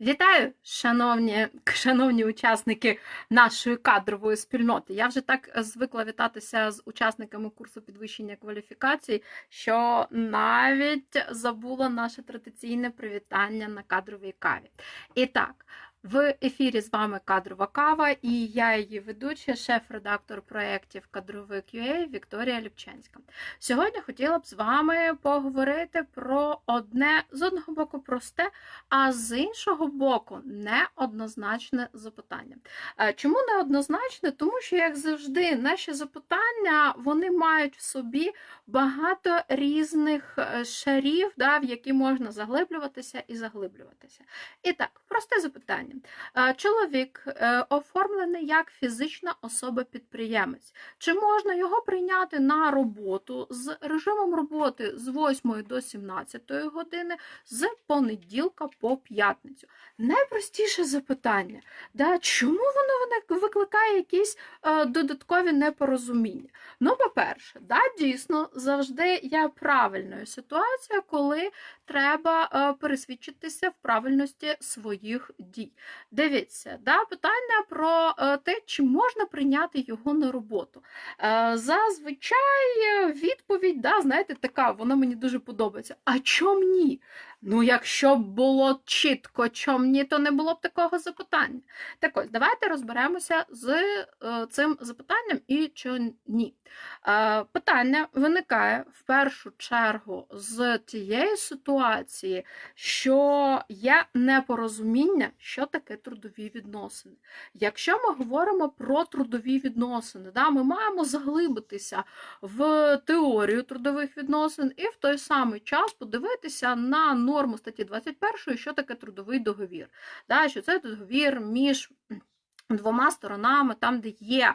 Вітаю, шановні, шановні учасники нашої кадрової спільноти. Я вже так звикла вітатися з учасниками курсу підвищення кваліфікацій, що навіть забула наше традиційне привітання на кадровій каві. І так, в ефірі з вами кадрова кава, і я її ведуча, шеф-редактор проєктів кадровик UA Вікторія Ліпченська. Сьогодні хотіла б з вами поговорити про одне з одного боку просте, а з іншого боку, неоднозначне запитання. Е, Чому неоднозначне? Тому що, як завжди, наші запитання вони мають в собі багато різних е, шарів, да, в які можна заглиблюватися і заглиблюватися. І так, просте запитання. Чоловік е, оформлений як фізична особа-підприємець. Чи можна його прийняти на роботу з режимом роботи з 8 до 17 години з понеділка по п'ятницю? Найпростіше запитання, да, чому воно викликає якісь е, додаткові непорозуміння? Ну, по-перше, да, дійсно завжди є правильною ситуація, коли треба е, пересвідчитися в правильності своїх дій. Дивіться, да, питання про е, те, чи можна прийняти його на роботу. Е, зазвичай е, відповідь, да, знаєте, така, вона мені дуже подобається. А чом ні? Ну, якщо б було чітко, чом ні, то не було б такого запитання. Так ось, давайте розберемося з е, цим запитанням і чи ні. Е, питання виникає в першу чергу з тієї ситуації, що є непорозуміння, що таке трудові відносини. Якщо ми говоримо про трудові відносини, да, ми маємо заглибитися в теорію трудових відносин і в той самий час подивитися на норму статті 21, що таке трудовий договір. Да, що це договір між двома сторонами, там, де є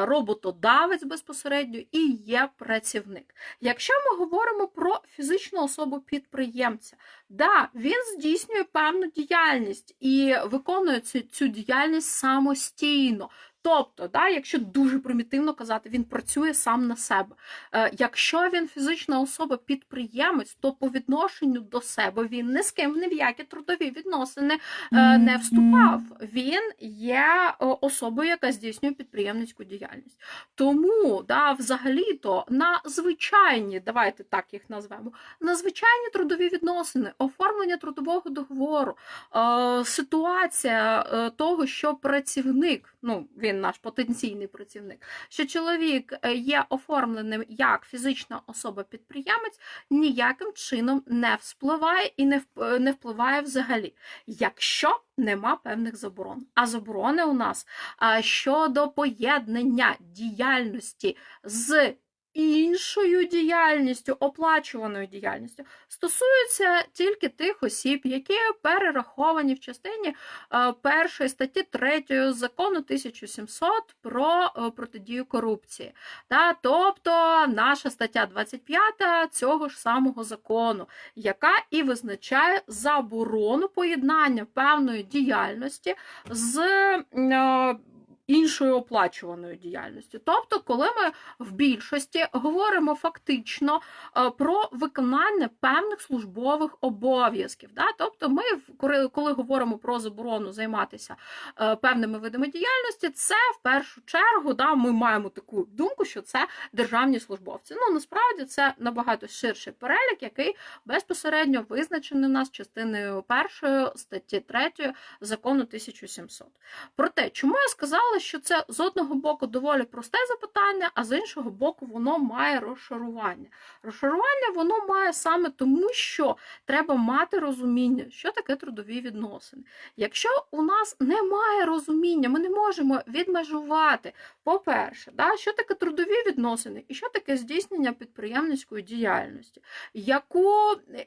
роботодавець безпосередньо і є працівник. Якщо ми говоримо про фізичну особу підприємця, да, він здійснює певну діяльність і виконує цю, цю діяльність самостійно. Тобто, да, якщо дуже примітивно казати, він працює сам на себе. Е, якщо він фізична особа підприємець, то по відношенню до себе він ні з ким ні в які трудові відносини е, не вступав. Він є е, особою, яка здійснює підприємницьку діяльність. Тому, да, взагалі-то на звичайні, давайте так їх назвемо, на звичайні трудові відносини, оформлення трудового договору, е, ситуація е, того, що працівник, ну він наш потенційний працівник, що чоловік е, є оформленим як фізична особа-підприємець, ніяким чином не вспливає і не впливає взагалі, якщо нема певних заборон. А заборони у нас щодо поєднання діяльності з іншою діяльністю, оплачуваною діяльністю, стосуються тільки тих осіб, які перераховані в частині е, першої статті 3 закону 1700 про е, протидію корупції. Тобто наша стаття 25 цього ж самого закону, яка і визначає заборону поєднання певної діяльності з е, іншою оплачуваною діяльністю. Тобто, коли ми в більшості говоримо фактично е, про виконання певних службових обов'язків. Да? Тобто, ми, коли- говоримо про заборону займатися е, певними видами діяльності, це в першу чергу да, ми маємо таку думку, що це державні службовці. Ну насправді це набагато ширший перелік, який безпосередньо визначений у нас частиною першої статті 3 закону 1700. Проте, чому я сказала, що це з одного боку доволі просте запитання, а з іншого боку, воно має розшарування. Розшарування воно має саме тому, що треба мати розуміння, що таке трудові відносини. Якщо у нас немає розуміння, ми не можемо відмежувати, по-перше, да, що таке трудові відносини і що таке здійснення підприємницької діяльності, яку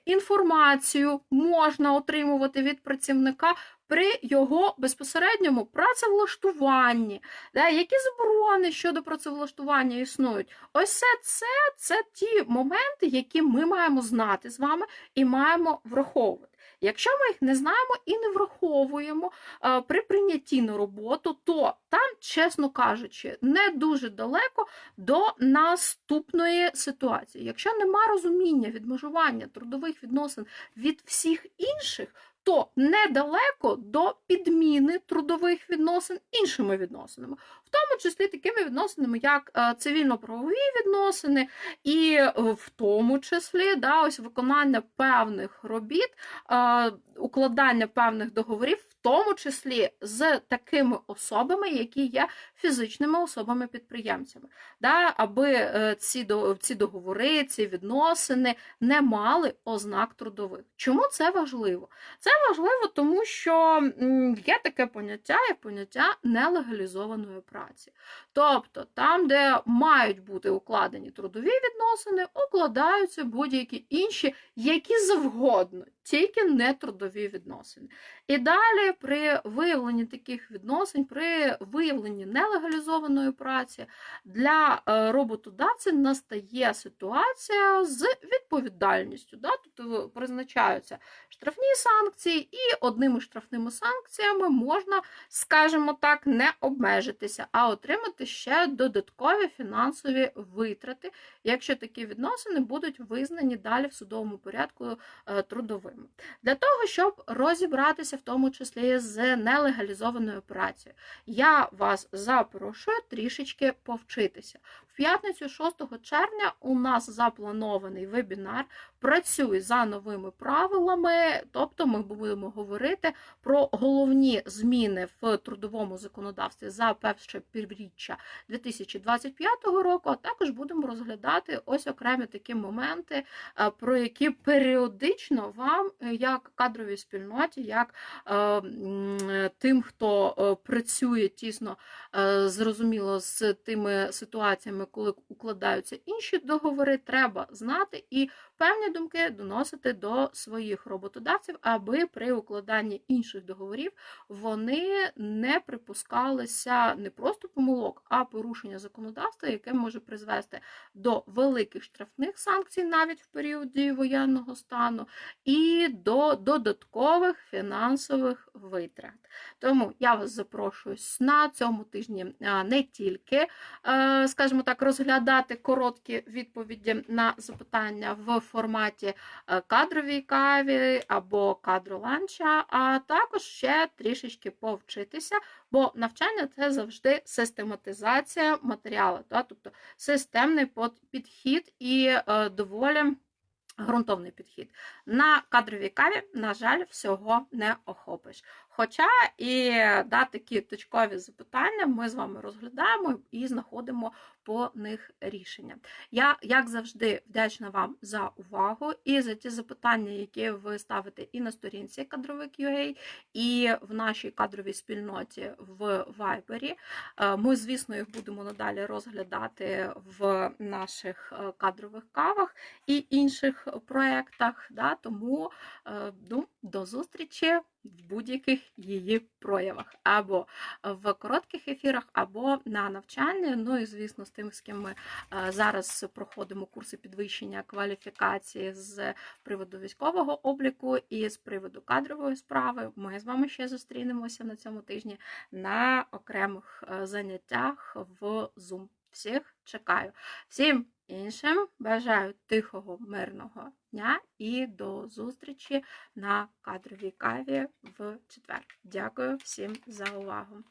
інформацію можна отримувати від працівника при його безпосередньому працевлаштуванні, да, які заборони щодо працевлаштування існують. Ось все це, це ті моменти, які ми маємо знати з вами і маємо враховувати. Якщо ми їх не знаємо і не враховуємо е, при прийнятті на роботу, то там, чесно кажучи, не дуже далеко до наступної ситуації. Якщо нема розуміння відмежування трудових відносин від всіх інших, то недалеко до підміни трудових відносин іншими відносинами, тому числі такими відносинами, як е, цивільно-правові відносини, і е, в тому числі да, ось виконання певних робіт, е, укладання певних договорів, в тому числі з такими особами, які є фізичними особами-підприємцями, да, аби ці, ці договори, ці відносини не мали ознак трудових. Чому це важливо? Це важливо, тому що є таке поняття, як поняття нелегалізованої праці. Тобто, там, де мають бути укладені трудові відносини, укладаються будь-які інші, які завгодно, тільки не трудові відносини. І далі при виявленні таких відносин, при виявленні нелегалізованої праці для е, роботодавця настає ситуація з відповідальністю. Да? Тобто призначаються штрафні санкції, і одними штрафними санкціями можна, скажімо так, не обмежитися, а отримати ще додаткові фінансові витрати, якщо такі відносини будуть визнані далі в судовому порядку е, трудовими. Для того, щоб розібратися в тому числі з нелегалізованою працею, я вас запрошую трішечки повчитися. П'ятницю 6 червня у нас запланований вебінар Працюй за новими правилами, тобто ми будемо говорити про головні зміни в трудовому законодавстві за перше півріччя 2025 року, а також будемо розглядати ось окремі такі моменти, е, про які періодично вам, е, як кадровій спільноті, як е, тим, хто працює тісно, зрозуміло, з тими ситуаціями, коли укладаються інші договори, треба знати і певні думки доносити до своїх роботодавців, аби при укладанні інших договорів вони не припускалися не просто помилок, а порушення законодавства, яке може призвести до великих штрафних санкцій навіть в період дії воєнного стану, і до додаткових фінансових витрат. Тому я вас запрошую на цьому тижні не тільки, е, скажімо так, розглядати короткі відповіді на запитання в форматі е, кадровій каві або кадроланча, а також ще трішечки повчитися, бо навчання це завжди систематизація матеріалу, тобто системний підхід і е, доволі. Ґрунтовний підхід. На кадровій каві, на жаль, всього не охопиш. Хоча і да, такі точкові запитання ми з вами розглядаємо і знаходимо по них рішення. Я, як завжди, вдячна вам за увагу і за ті запитання, які ви ставите і на сторінці кадровик.ua, і в нашій кадровій спільноті в Вайбері. Е, Ми, звісно, їх будемо надалі розглядати в наших е, кадрових кавах і інших проєктах. Да? Тому е, ну, до зустрічі в будь-яких її проявах, або в коротких ефірах, або на навчанні. Ну і звісно, з тим, з ким ми е, зараз проходимо курси підвищення кваліфікації з приводу військового обліку і з приводу кадрової справи. Ми з вами ще зустрінемося на цьому тижні на окремих е, заняттях в Zoom. Всіх чекаю. Всім іншим бажаю тихого, мирного дня і до зустрічі на кадровій каві в четвер. Дякую всім за увагу.